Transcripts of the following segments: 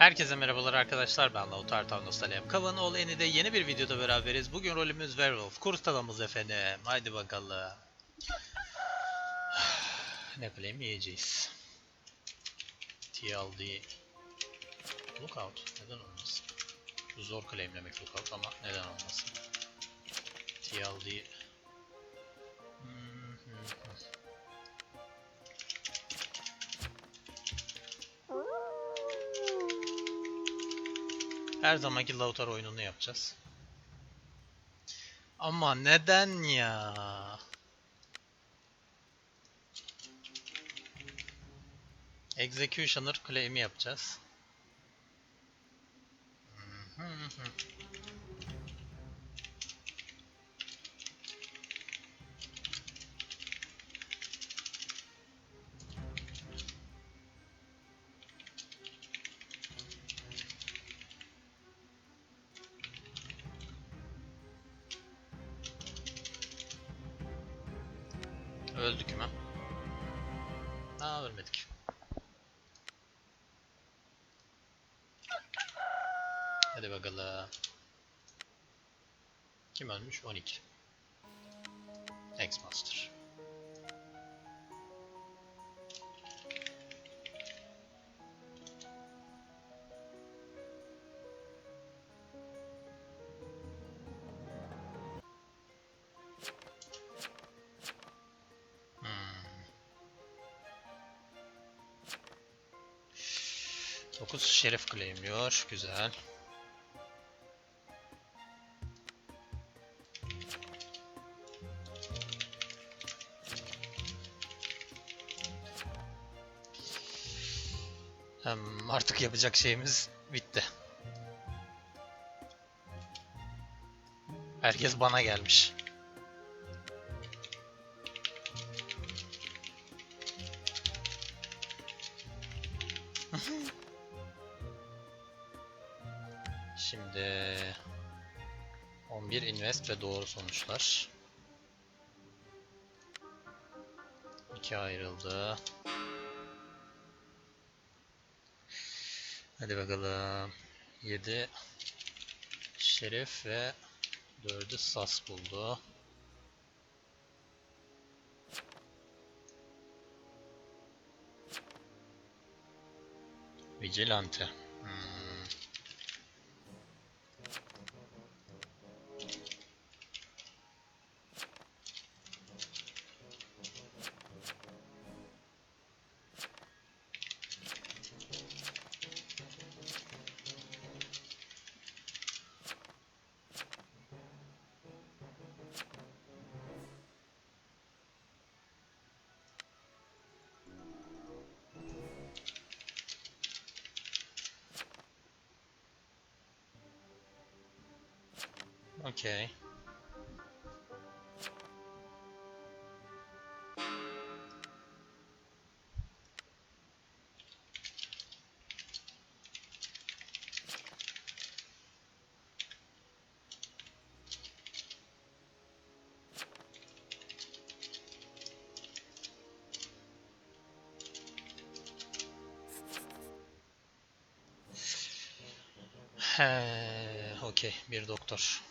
Herkese merhabalar arkadaşlar ben Lautar Tanrı Alem. Kavanoğlu Eni'de yeni bir videoda beraberiz. Bugün rolümüz Werewolf. Kurtalamız efendim. Haydi bakalım. ne claim yiyeceğiz. TLD Lookout. Neden olmasın? Zor claimlemek lookout ama neden olmasın? TLD Her zamanki Lautar oyununu yapacağız. Ama neden ya? Executioner claim'i yapacağız. 12. Xmaster. Hmm. Dokuz şerif claimliyor. Güzel. Artık yapacak şeyimiz bitti. Herkes bana gelmiş. Şimdi 11 invest ve doğru sonuçlar. 2 ayrıldı. Hadi bakalım. 7 şerif ve 4'ü sas buldu. Vigilante. Hmm. Okey. He, okey. Bir doktor.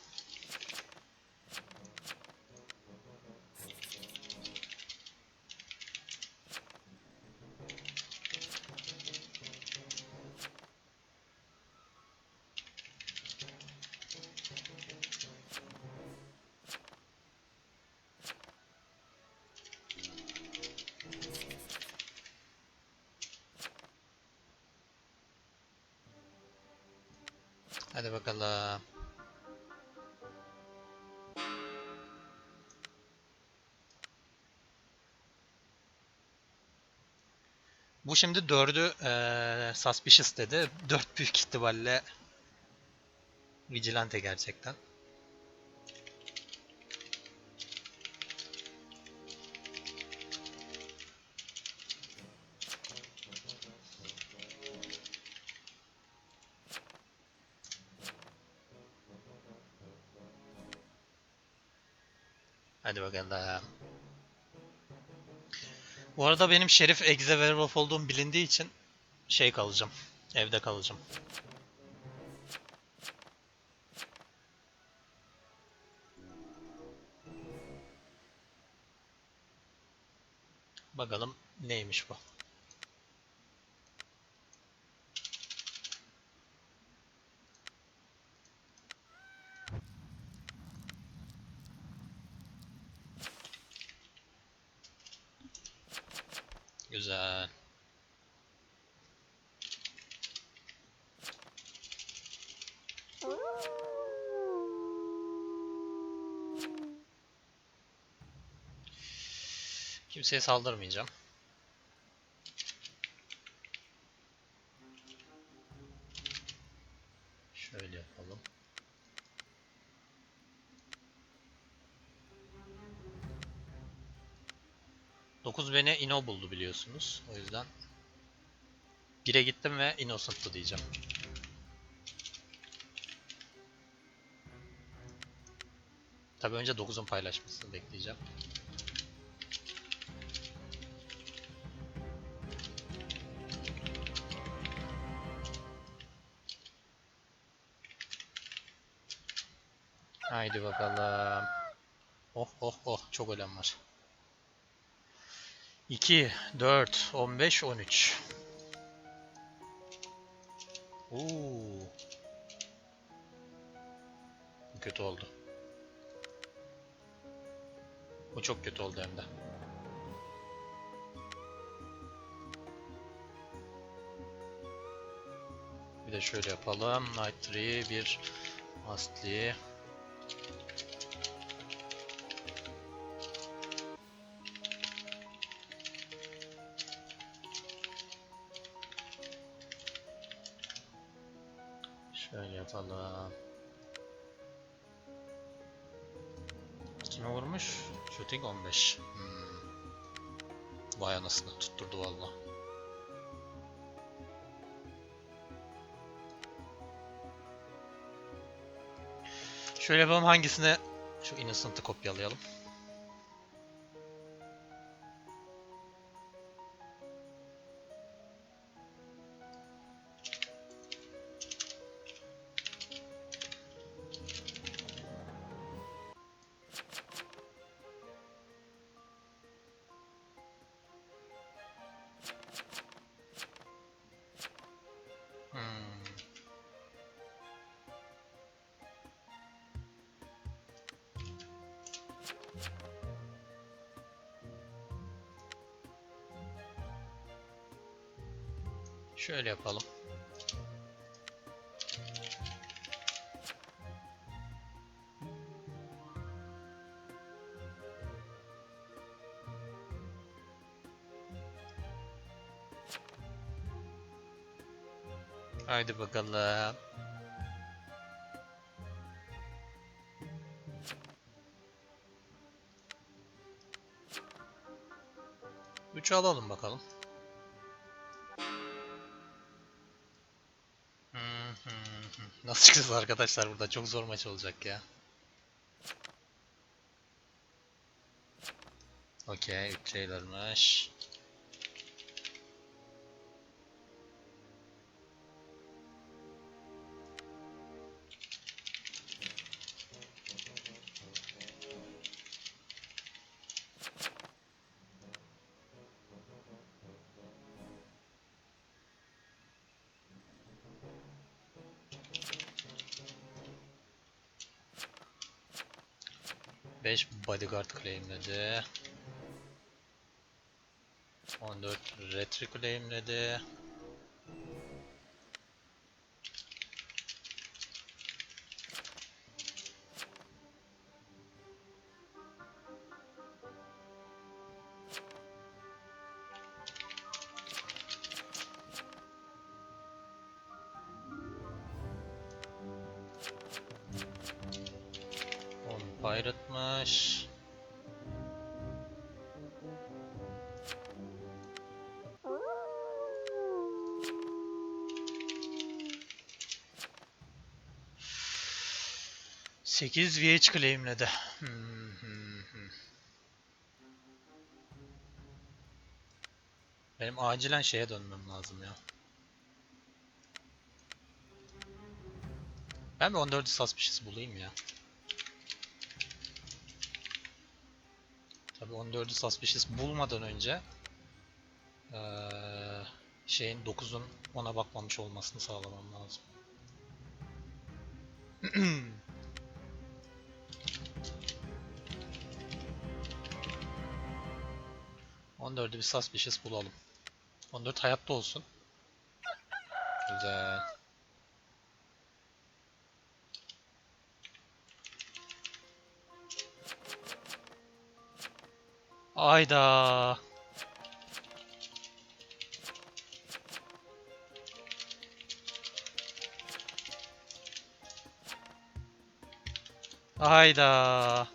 Hadi bakalım. Bu şimdi dördü eee suspicious dedi. Dört büyük ihtimalle vigilante gerçekten. Bakalım. Bu arada benim Şerif Exe Werewolf olduğum bilindiği için şey kalacağım. Evde kalacağım. Bakalım neymiş bu. Güzel. Kimseye saldırmayacağım. Biliyorsunuz. O yüzden 1'e gittim ve Innocent'tı diyeceğim. Tabii önce 9'un paylaşmasını bekleyeceğim. Haydi bakalım. Oh oh oh çok ölen var. 2, 4, 15, 13. Oo. Bu kötü oldu. Bu çok kötü oldu hem de. Bir de şöyle yapalım. Night 3, bir Astli. Şöyle yapalım. Kime vurmuş? Shooting 15. Hmm. Vay anasını tutturdu valla. Şöyle yapalım hangisine şu Innocent'ı kopyalayalım. Şöyle yapalım. Haydi bakalım. Üçü alalım bakalım. Nasıl çıkacağız arkadaşlar burada? Çok zor maç olacak ya. Okey, 3 şeylermiş. Beş bodyguard claimledi. 14 retri claimledi. 8 VH claimledi. Benim acilen şeye dönmem lazım ya. Ben bir 14 suspicious şey bulayım ya. Tabi 14 suspicious bulmadan önce ee, şeyin 9'un ona bakmamış olmasını sağlamam lazım. On dördü bir suspicious bulalım. 14 hayatta olsun. Güzel. Ayda. Ayda.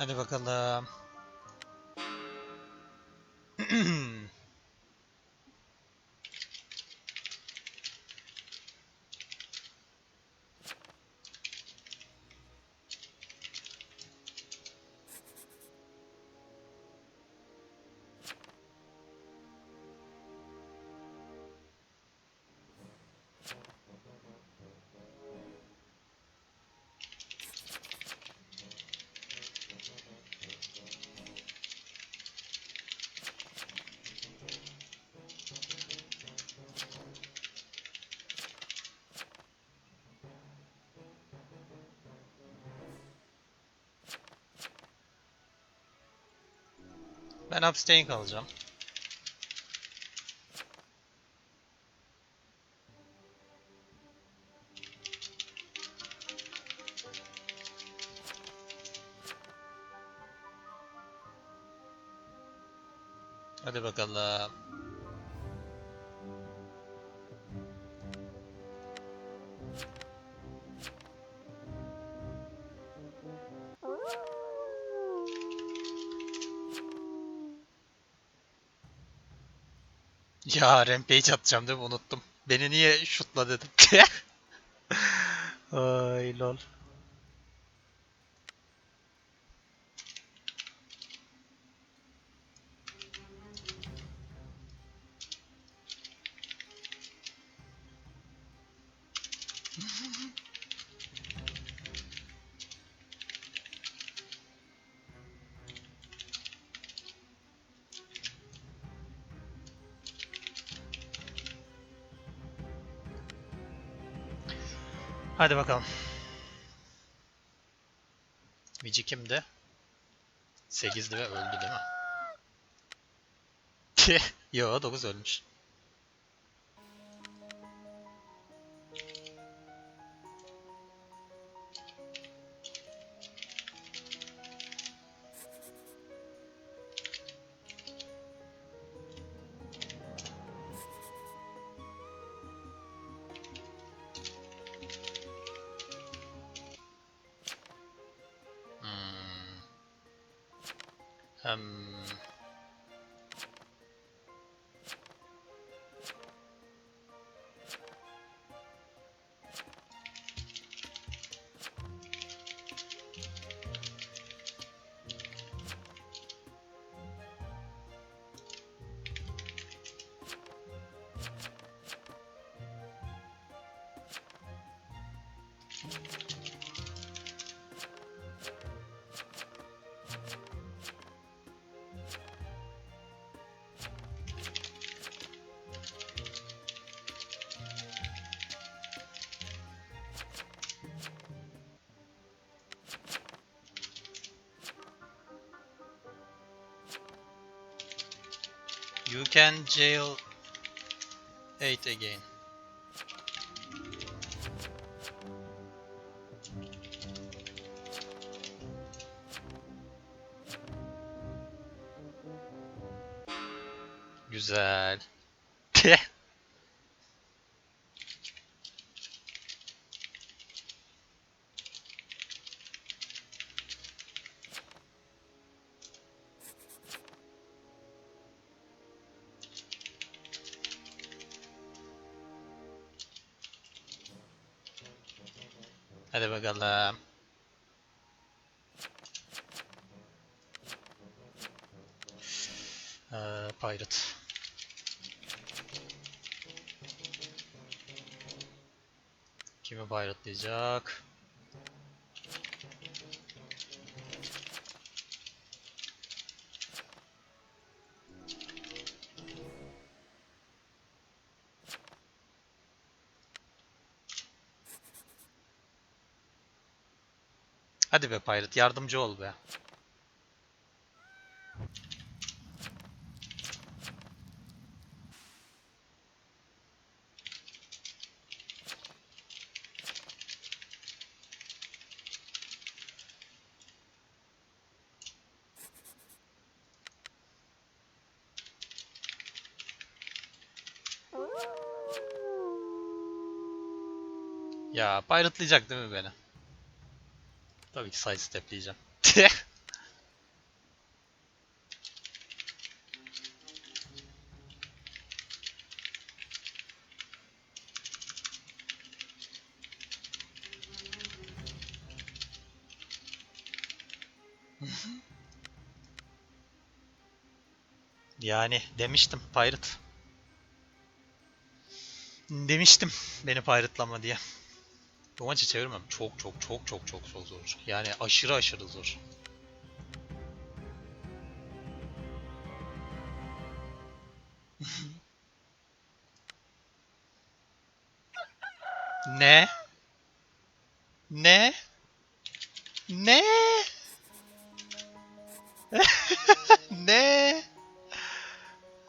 Hadi bakalım. Ben abstain kalacağım. Ya rampage atacağım değil mi? Unuttum. Beni niye şutla dedim. Ay lol. Hadi bakalım. Vici kimdi? 8'di ve öldü değil mi? Yo 9 ölmüş. Hem you can jail 8 again. Güzel. Hadi bakalım. Ee, Pirate. Kimi pirate'layacak? Be Pirate yardımcı ol be. Ya pirate'layacak değil mi beni? Tabii ki side stepleyeceğim. Yani demiştim pirate. Demiştim beni pirate'lama diye. Maçı çevirmem çok çok çok çok çok çok zor. Yani aşırı aşırı zor. ne? Ne? Ne? ne?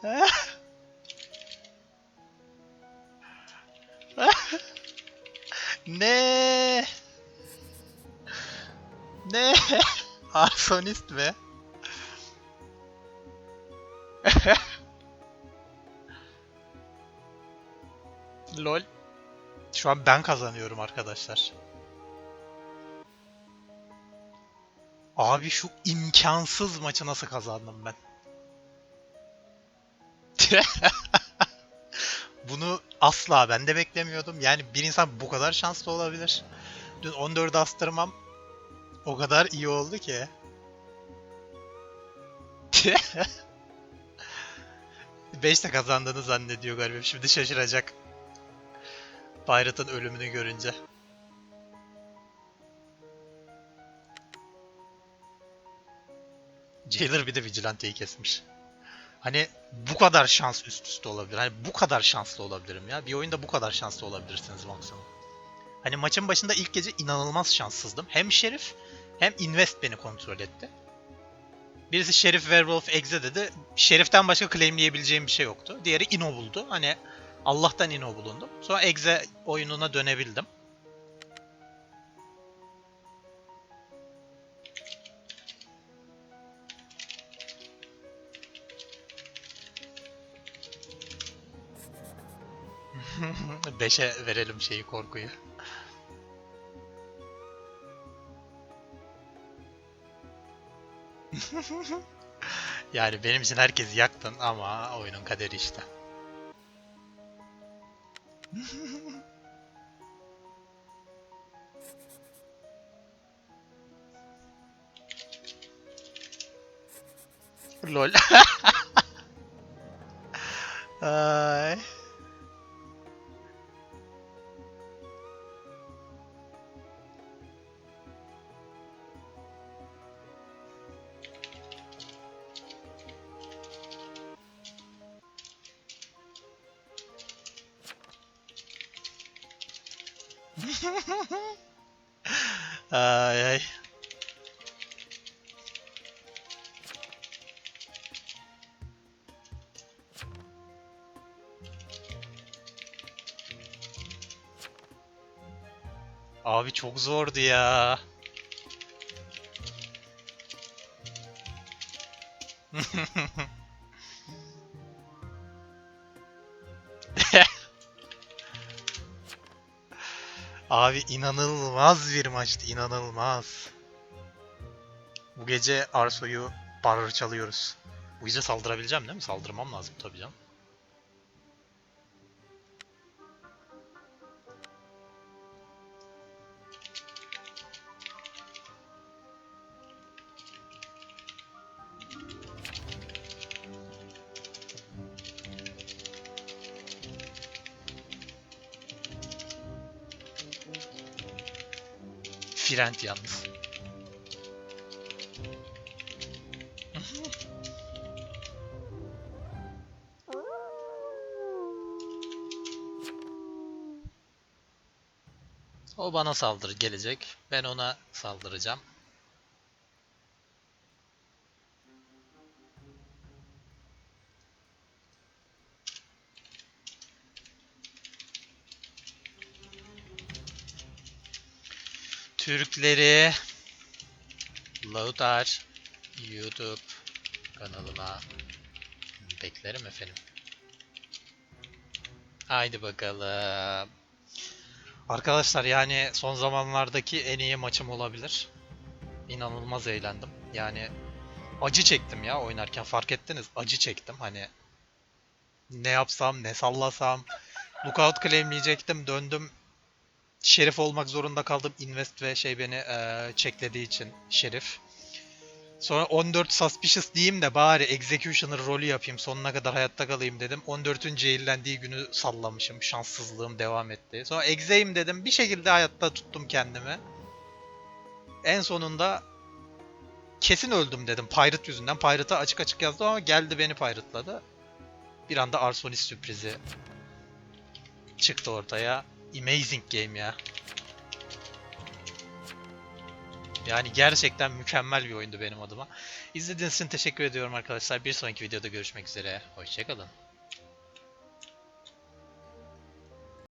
Ne? Ne? Arsonist mi? Lol. Şu an ben kazanıyorum arkadaşlar. Abi şu imkansız maçı nasıl kazandım ben? Bunu asla ben de beklemiyordum. Yani bir insan bu kadar şanslı olabilir. Dün 14 astırmam o kadar iyi oldu ki. Beş de kazandığını zannediyor galiba. Şimdi şaşıracak. Pirate'ın ölümünü görünce. Jailer bir de Vigilante'yi kesmiş. Hani bu kadar şans üst üste olabilir. Hani bu kadar şanslı olabilirim ya. Bir oyunda bu kadar şanslı olabilirsiniz maksimum. Hani maçın başında ilk gece inanılmaz şanssızdım. Hem Şerif hem Invest beni kontrol etti. Birisi Şerif Werewolf Exe dedi. Şerif'ten başka claimleyebileceğim bir şey yoktu. Diğeri Ino buldu. Hani Allah'tan Ino bulundum. Sonra Exe oyununa dönebildim. Beşe verelim şeyi korkuyu. yani benim için herkes yaktın ama oyunun kaderi işte. Lol. Ay. ay ay. Abi çok zordu ya. Abi inanılmaz bir maçtı, inanılmaz. Bu gece Arso'yu parçalıyoruz. Bu gece saldırabileceğim değil mi? Saldırmam lazım tabii canım. Firent yalnız. O bana saldırı gelecek. Ben ona saldıracağım. Türkleri Lautar YouTube kanalıma beklerim efendim. Haydi bakalım. Arkadaşlar yani son zamanlardaki en iyi maçım olabilir. İnanılmaz eğlendim. Yani acı çektim ya oynarken fark ettiniz. Acı çektim hani. Ne yapsam, ne sallasam. Lookout claimleyecektim, döndüm. Şerif olmak zorunda kaldım. Invest ve şey beni eee çeklediği için Şerif. Sonra 14 suspicious diyeyim de bari executioner rolü yapayım sonuna kadar hayatta kalayım dedim. 14'ün jaillendiği günü sallamışım. Şanssızlığım devam etti. Sonra exe'yim dedim. Bir şekilde hayatta tuttum kendimi. En sonunda kesin öldüm dedim Pirate yüzünden. Pirate'a açık açık yazdım ama geldi beni Pirate'ladı. Bir anda Arsonis sürprizi çıktı ortaya. Amazing game ya. Yani gerçekten mükemmel bir oyundu benim adıma. İzlediğiniz için teşekkür ediyorum arkadaşlar. Bir sonraki videoda görüşmek üzere. Hoşçakalın.